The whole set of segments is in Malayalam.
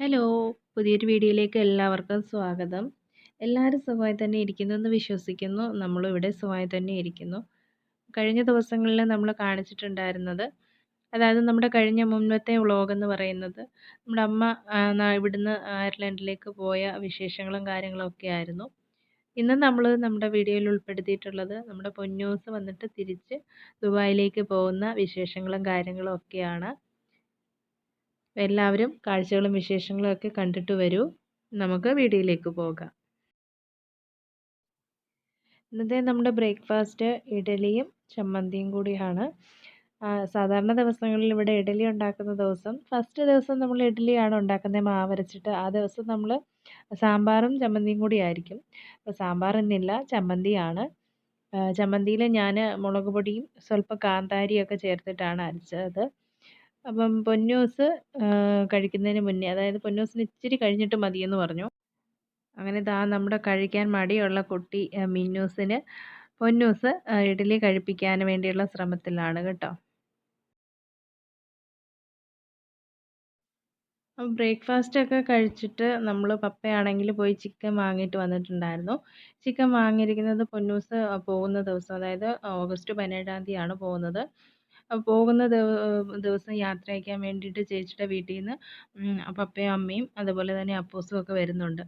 ഹലോ പുതിയൊരു വീഡിയോയിലേക്ക് എല്ലാവർക്കും സ്വാഗതം. എല്ലാവരും സുഖമായി തന്നെ ഇരിക്കുന്നു എന്ന് വിശ്വസിക്കുന്നു. നമ്മളും ഇവിടെ സുഖമായി തന്നെ ഇരിക്കുന്നു. കഴിഞ്ഞ ദിവസങ്ങളിൽ നമ്മൾ കാണിച്ചിട്ടുണ്ടായിരുന്നത് അതായത് നമ്മുടെ കഴിഞ്ഞ മുൻപത്തെ വ്ളോഗെന്ന് പറയുന്നത് നമ്മുടെ അമ്മ ഇവിടുന്ന് അയർലൻഡിലേക്ക് പോയ വിശേഷങ്ങളും കാര്യങ്ങളൊക്കെ ആയിരുന്നു. ഇന്ന് നമ്മൾ നമ്മുടെ വീഡിയോയിൽ ഉൾപ്പെടുത്തിയിട്ടുള്ളത് നമ്മുടെ പൊന്നൂസ് വന്നിട്ട് തിരിച്ച് ദുബായിലേക്ക് പോകുന്ന വിശേഷങ്ങളും കാര്യങ്ങളും ഒക്കെയാണ്. എല്ലാവരും കാഴ്ചകളും വിശേഷങ്ങളും ഒക്കെ കണ്ടിട്ട് വരൂ. നമുക്ക് വീഡിയോയിലേക്ക് പോകാം. ഇന്നത്തെ നമ്മുടെ ബ്രേക്ക്ഫാസ്റ്റ് ഇഡലിയും ചമ്മന്തിയും കൂടിയാണ്. സാധാരണ ദിവസങ്ങളിൽ ഇവിടെ ഇഡലി ഉണ്ടാക്കുന്ന ദിവസം ഫസ്റ്റ് ദിവസം നമ്മൾ ഇഡലിയാണ് ഉണ്ടാക്കുന്നത് മാവരച്ചിട്ട് ആ ദിവസം നമ്മൾ സാമ്പാറും ചമ്മന്തിയും കൂടി ആയിരിക്കും. അപ്പോൾ സാമ്പാർ ഇന്നില്ല ചമ്മന്തിയാണ്. ചമ്മന്തിയിൽ ഞാൻ മുളക് പൊടിയും സ്വല്പം കാന്താരിയൊക്കെ ചേർത്തിട്ടാണ് അരച്ചത്. അപ്പം പൊന്നൂസ് കഴിക്കുന്നതിന് മുന്നേ അതായത് പൊന്നൂസിന് ഇച്ചിരി കഴിഞ്ഞിട്ട് മതിയെന്ന് പറഞ്ഞു. അങ്ങനെ ദാ നമ്മുടെ കഴിക്കാൻ മടിയുള്ള കുട്ടി മിന്നൂസിന്. പൊന്നൂസ് ഇഡ്ഡലി കഴിപ്പിക്കാൻ വേണ്ടിയുള്ള ശ്രമത്തിലാണ് കേട്ടോ. ബ്രേക്ക്ഫാസ്റ്റ് ഒക്കെ കഴിച്ചിട്ട് നമ്മൾ പപ്പയാണെങ്കിൽ പോയി ചിക്കൻ വാങ്ങിയിട്ട് വന്നിട്ടുണ്ടായിരുന്നു. ചിക്കൻ വാങ്ങിയിരിക്കുന്നത് പൊന്നൂസ് പോകുന്ന ദിവസം അതായത് ഓഗസ്റ്റ് പതിനേഴാം തീയതിയാണ് പോകുന്നത്. പോകുന്ന ദിവസം യാത്ര അയക്കാൻ വേണ്ടിയിട്ട് ചേച്ചിയുടെ വീട്ടിൽ നിന്ന് പപ്പയും അമ്മയും അതുപോലെ തന്നെ അപ്പൂസും ഒക്കെ വരുന്നുണ്ട്.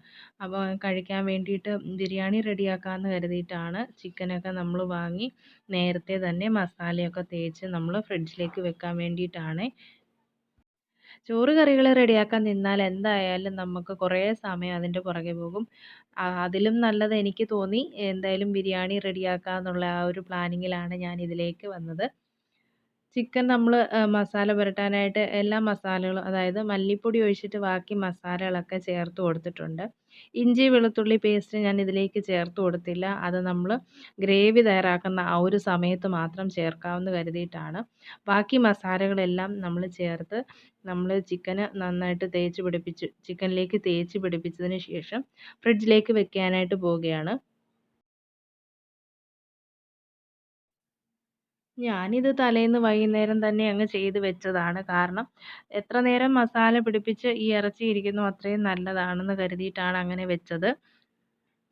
അപ്പോൾ കഴിക്കാൻ വേണ്ടിയിട്ട് ബിരിയാണി റെഡിയാക്കാമെന്ന് കരുതിയിട്ടാണ് ചിക്കനൊക്കെ നമ്മൾ വാങ്ങി നേരത്തെ തന്നെ മസാലയൊക്കെ തേച്ച് നമ്മൾ ഫ്രിഡ്ജിലേക്ക് വെക്കാൻ വേണ്ടിയിട്ടാണ്. ചോറ് കറികൾ റെഡിയാക്കാൻ നിന്നാൽ എന്തായാലും നമുക്ക് കുറേ സമയം അതിന്റെ പുറകെ പോകും. അതിലും നല്ലത് എനിക്ക് തോന്നി എന്തായാലും ബിരിയാണി റെഡിയാക്കാമെന്നുള്ള ആ ഒരു പ്ലാനിങ്ങിലാണ് ഞാൻ ഇതിലേക്ക് വന്നത്. ചിക്കൻ നമ്മൾ മസാല പുരട്ടാനായിട്ട് എല്ലാ മസാലകളും അതായത് മല്ലിപ്പൊടി ഒഴിച്ചിട്ട് ബാക്കി മസാലകളൊക്കെ ചേർത്ത് കൊടുത്തിട്ടുണ്ട്. ഇഞ്ചി വെളുത്തുള്ളി പേസ്റ്റ് ഞാൻ ഇതിലേക്ക് ചേർത്ത് കൊടുത്തില്ല. അത് നമ്മൾ ഗ്രേവി തയ്യാറാക്കുന്ന ആ ഒരു സമയത്ത് മാത്രം ചേർക്കാമെന്ന് കരുതിയിട്ടാണ്. ബാക്കി മസാലകളെല്ലാം നമ്മൾ ചേർത്ത് നമ്മൾ ചിക്കന് നന്നായിട്ട് തേച്ച് പിടിപ്പിച്ച് ചിക്കനിലേക്ക് തേച്ച് പിടിപ്പിച്ചതിന് ശേഷം ഫ്രിഡ്ജിലേക്ക് വെക്കാനായിട്ട് പോവുകയാണ്. ഞാനിത് തലേന്ന് വൈകുന്നേരം തന്നെ അങ്ങ് ചെയ്ത് വെച്ചതാണ്. കാരണം എത്ര നേരം മസാല പിടിപ്പിച്ച് ഈ ഇറച്ചി ഇരിക്കുന്നു അത്രയും നല്ലതാണെന്ന് കരുതിയിട്ടാണ് അങ്ങനെ വെച്ചത്.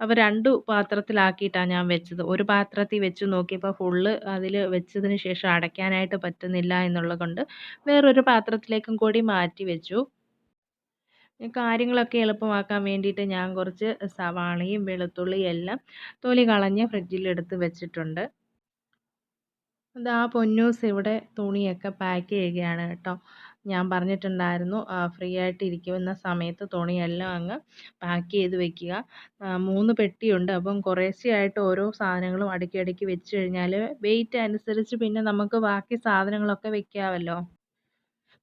അപ്പോൾ രണ്ട് പാത്രത്തിലാക്കിയിട്ടാണ് ഞാൻ വെച്ചത്. ഒരു പാത്രത്തിൽ വെച്ച് നോക്കിയപ്പോൾ ഫുള്ള് അതിൽ വെച്ചതിന് ശേഷം അടയ്ക്കാനായിട്ട് പറ്റുന്നില്ല എന്നുള്ളത് കൊണ്ട് വേറൊരു പാത്രത്തിലേക്കും കൂടി മാറ്റി വെച്ചു. കാര്യങ്ങളൊക്കെ എളുപ്പമാക്കാൻ വേണ്ടിയിട്ട് ഞാൻ കുറച്ച് സവാളയും വെളുത്തുള്ളിയും എല്ലാം തൊലി കളഞ്ഞ് ഫ്രിഡ്ജിലെടുത്ത് വെച്ചിട്ടുണ്ട്. അത് ആ പൊന്നൂസ് ഇവിടെ തുണിയൊക്കെ പാക്ക് ചെയ്യുകയാണ് കേട്ടോ. ഞാൻ പറഞ്ഞിട്ടുണ്ടായിരുന്നു ഫ്രീ ആയിട്ട് ഇരിക്കുന്ന സമയത്ത് തുണിയെല്ലാം അങ്ങ് പാക്ക് ചെയ്ത് വെക്കുക. മൂന്ന് പെട്ടിയുണ്ട് അപ്പം കുറേശ്ശെയായിട്ട് ഓരോ സാധനങ്ങളും അടുക്കി അടുക്കി വെച്ച് കഴിഞ്ഞാൽ വെയിറ്റ് അനുസരിച്ച് പിന്നെ നമുക്ക് ബാക്കി സാധനങ്ങളൊക്കെ വെക്കാമല്ലോ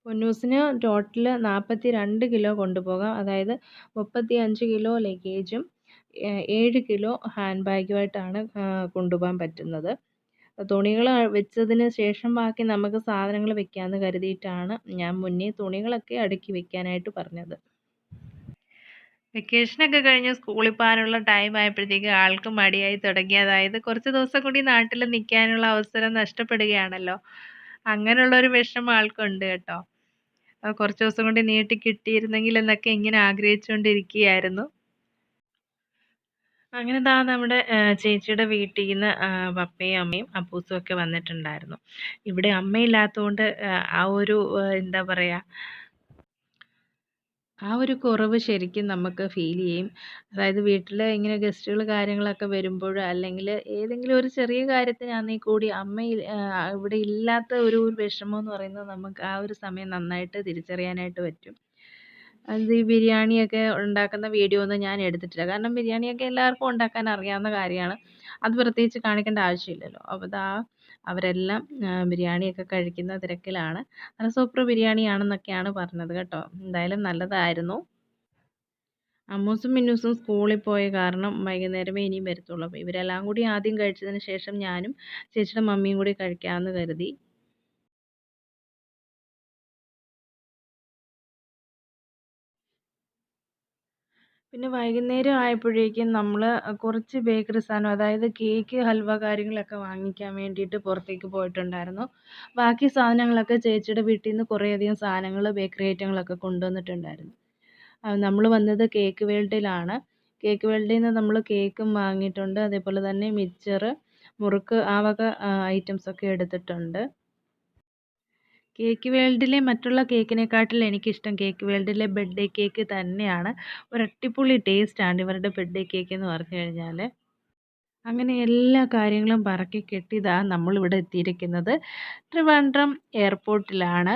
പൊന്നൂസിന് ടോട്ടൽ നാൽപ്പത്തി രണ്ട് കിലോ കൊണ്ടുപോകാം. അതായത് മുപ്പത്തി അഞ്ച് കിലോ ലഗേജും ഏഴ് കിലോ ഹാൻഡ് ബാഗുമായിട്ടാണ് കൊണ്ടുപോകാൻ പറ്റുന്നത്. തുണികൾ വെച്ചതിന് ശേഷം ബാക്കി നമുക്ക് സാധനങ്ങൾ വെക്കാമെന്ന് കരുതിയിട്ടാണ് ഞാൻ മുന്നേ തുണികളൊക്കെ അടുക്കി വെക്കാനായിട്ട് പറഞ്ഞത്. വെക്കേഷനൊക്കെ കഴിഞ്ഞ് സ്കൂളിൽ പോകാനുള്ള ടൈം ആയപ്പോഴത്തേക്ക് ആൾക്ക് മടിയായി തുടങ്ങി. അതായത് കുറച്ച് ദിവസം കൂടി നാട്ടിൽ നിൽക്കാനുള്ള അവസരം നഷ്ടപ്പെടുകയാണല്ലോ. അങ്ങനെയുള്ളൊരു വിഷമം ആൾക്കുണ്ട് കേട്ടോ. കുറച്ച് ദിവസം കൊണ്ട് നീട്ടി കിട്ടിയിരുന്നെങ്കിൽ എന്നൊക്കെ ഇങ്ങനെ ആഗ്രഹിച്ചുകൊണ്ടിരിക്കുകയായിരുന്നു. അങ്ങനെ ദാ നമ്മുടെ ചേച്ചിയുടെ വീട്ടിൽ നിന്ന് പപ്പയും അമ്മയും അപ്പൂസും ഒക്കെ വന്നിട്ടുണ്ടായിരുന്നു. ഇവിടെ അമ്മയില്ലാത്തതുകൊണ്ട് ആ, ഒരു എന്താ പറയുക ആ ഒരു കുറവ് ശരിക്കും നമുക്ക് ഫീൽ ചെയ്യും. അതായത് വീട്ടിൽ ഇങ്ങനെ ഗസ്റ്റുകൾ കാര്യങ്ങളൊക്കെ വരുമ്പോൾ അല്ലെങ്കിൽ ഏതെങ്കിലും ഒരു ചെറിയ കാര്യത്തിനാണെങ്കിൽ കൂടി അമ്മ ഇവിടെ ഇല്ലാത്ത ഒരു വിഷമം എന്ന് പറയുന്നത് നമുക്ക് ആ ഒരു സമയം നന്നായിട്ട് തിരിച്ചറിയാനായിട്ട് പറ്റും. അത് ഈ ബിരിയാണിയൊക്കെ ഉണ്ടാക്കുന്ന വീഡിയോ ഒന്നും ഞാൻ എടുത്തിട്ടില്ല. കാരണം ബിരിയാണിയൊക്കെ എല്ലാവർക്കും ഉണ്ടാക്കാൻ അറിയാവുന്ന കാര്യമാണ്. അത് പ്രത്യേകിച്ച് കാണിക്കേണ്ട ആവശ്യമില്ലല്ലോ. അപ്പോൾ ദാ അവരെല്ലാം ബിരിയാണിയൊക്കെ കഴിക്കുന്ന തിരക്കിലാണ്. നല്ല സൂപ്പർ ബിരിയാണിയാണെന്നൊക്കെയാണ് പറഞ്ഞത് കേട്ടോ. എന്തായാലും നല്ലതായിരുന്നു. അമ്മൂസും മിന്നൂസും സ്കൂളിൽ പോയ കാരണം വൈകുന്നേരമേ ഇനിയും വരത്തുള്ളൂ. അപ്പോൾ ഇവരെല്ലാം കൂടി ആദ്യം കഴിച്ചതിന് ശേഷം ഞാനും ചേച്ചിയുടെ മമ്മിയും കൂടി കഴിക്കാമെന്ന് കരുതി. പിന്നെ വൈകുന്നേരം ആയപ്പോഴേക്കും നമ്മൾ കുറച്ച് ബേക്കറി സാധനം അതായത് കേക്ക് ഹൽവ കാര്യങ്ങളൊക്കെ വാങ്ങിക്കാൻ വേണ്ടിയിട്ട് പുറത്തേക്ക് പോയിട്ടുണ്ടായിരുന്നു. ബാക്കി സാധനങ്ങളൊക്കെ ചേച്ചിയുടെ വീട്ടിൽ നിന്ന് കുറേയധികം സാധനങ്ങൾ ബേക്കറി ഐറ്റങ്ങളൊക്കെ കൊണ്ടുവന്നിട്ടുണ്ടായിരുന്നു. നമ്മൾ വന്നത് കേക്ക് വേൾഡിലാണ്. കേക്ക് വേൾഡിൽ നിന്ന് നമ്മൾ കേക്കും വാങ്ങിയിട്ടുണ്ട്. അതേപോലെ തന്നെ മിച്ചറ് മുറുക്ക് ആ വക ഐറ്റംസൊക്കെ എടുത്തിട്ടുണ്ട്. കേക്ക് വേൾഡിലെ മറ്റുള്ള കേക്കിനെക്കാട്ടിൽ എനിക്കിഷ്ടം കേക്ക് വേൾഡിലെ ബർത്ത്ഡേ കേക്ക് തന്നെയാണ്. ഒരു അടിപൊളി ടേസ്റ്റാണ് ഇവരുടെ ബർത്ത്ഡേ കേക്ക് എന്ന് പറഞ്ഞു കഴിഞ്ഞാൽ അങ്ങനെ എല്ലാ കാര്യങ്ങളും പറക്കി കെട്ടിയതാ നമ്മളിവിടെ എത്തിയിരിക്കുന്നത്. ട്രിവാൻഡ്രം എയർപോർട്ടിലാണ്.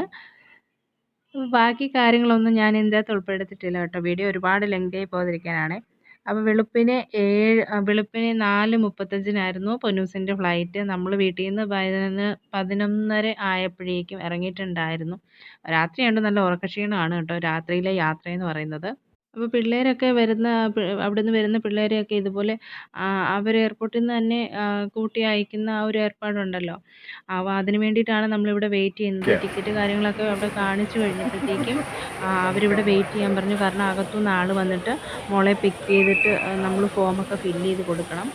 ബാക്കി കാര്യങ്ങളൊന്നും ഞാൻ ഇതിന്റെ ഉൾപ്പെടുത്തിയിട്ടില്ല കേട്ടോ. വീഡിയോ ഒരുപാട് ലെങ്തി ആയി പോകാതിരിക്കാനാണ്. അപ്പോൾ വെളുപ്പിന് ഏഴ് വെളുപ്പിന് നാല് മുപ്പത്തഞ്ചിനായിരുന്നു പൊന്നൂസിന്റെ ഫ്ലൈറ്റ്. നമ്മൾ വീട്ടിൽ നിന്ന് പതിനൊന്ന് പതിനൊന്നര ആയപ്പോഴേക്കും ഇറങ്ങിയിട്ടുണ്ടായിരുന്നു. രാത്രിയുണ്ട് നല്ല ഉറക്കക്ഷീണമാണ് കേട്ടോ രാത്രിയിലെ യാത്ര എന്ന് പറയുന്നത്. അപ്പോൾ പിള്ളേരൊക്കെ വരുന്ന അവിടെ നിന്ന് വരുന്ന പിള്ളേരെയൊക്കെ ഇതുപോലെ അവർ എയർപോർട്ടിൽ നിന്ന് തന്നെ കൂട്ടി അയക്കുന്ന ആ ഒരു ഏർപ്പാടുണ്ടല്ലോ. അപ്പോൾ അതിന് വേണ്ടിയിട്ടാണ് നമ്മളിവിടെ വെയിറ്റ് ചെയ്യുന്നത്. ടിക്കറ്റ് കാര്യങ്ങളൊക്കെ അവിടെ കാണിച്ചു കഴിഞ്ഞപ്പോഴത്തേക്കും അവരിവിടെ വെയിറ്റ് ചെയ്യാൻ പറഞ്ഞു. കാരണം അകത്തുനിന്ന് ആൾ വന്നിട്ട് മോളെ പിക്ക് ചെയ്തിട്ട് നമ്മൾ ഫോമൊക്കെ ഫില്ല് ചെയ്ത് കൊടുക്കണം.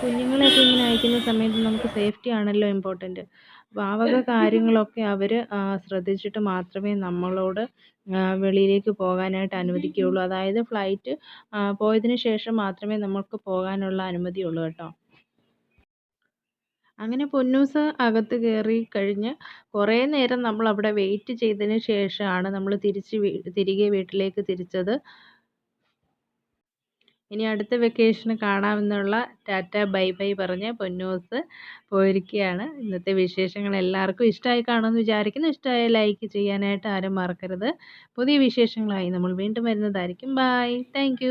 കുഞ്ഞുങ്ങളെയൊക്കെ ഇങ്ങനെ അയക്കുന്ന സമയത്ത് നമുക്ക് സേഫ്റ്റി ആണല്ലോ ഇമ്പോർട്ടന്റ് അപ്പോൾ ആ വക കാര്യങ്ങളൊക്കെ അവർ ശ്രദ്ധിച്ചിട്ട് മാത്രമേ നമ്മളോട് വെളിയിലേക്ക് പോകാനായിട്ട് അനുവദിക്കുകയുള്ളൂ. അതായത് ഫ്ലൈറ്റ് പോയതിന് ശേഷം മാത്രമേ നമുക്ക് പോകാനുള്ള അനുമതിയുള്ളൂ കേട്ടോ. അങ്ങനെ പൊന്നൂസ് അകത്ത് കയറി കഴിഞ്ഞ് കുറേ നേരം നമ്മൾ അവിടെ വെയിറ്റ് ചെയ്തതിന് ശേഷമാണ് നമ്മൾ തിരിച്ച് തിരികെ വീട്ടിലേക്ക് തിരിച്ചത്. ഇനി അടുത്ത വെക്കേഷന് കാണാമെന്നുള്ള ടാറ്റ ബൈ ബൈ പറഞ്ഞ് പൊന്നൂസ് പോയിരിക്കുകയാണ് ഇന്നത്തെ വിശേഷങ്ങൾ എല്ലാവർക്കും ഇഷ്ടമായി കാണുമെന്ന് വിചാരിക്കുന്നു. ഇഷ്ടമായ ലൈക്ക് ചെയ്യാനായിട്ട് ആരും മറക്കരുത്. പുതിയ വിശേഷങ്ങളായി നമ്മൾ വീണ്ടും വരുന്നതായിരിക്കും. Bye thank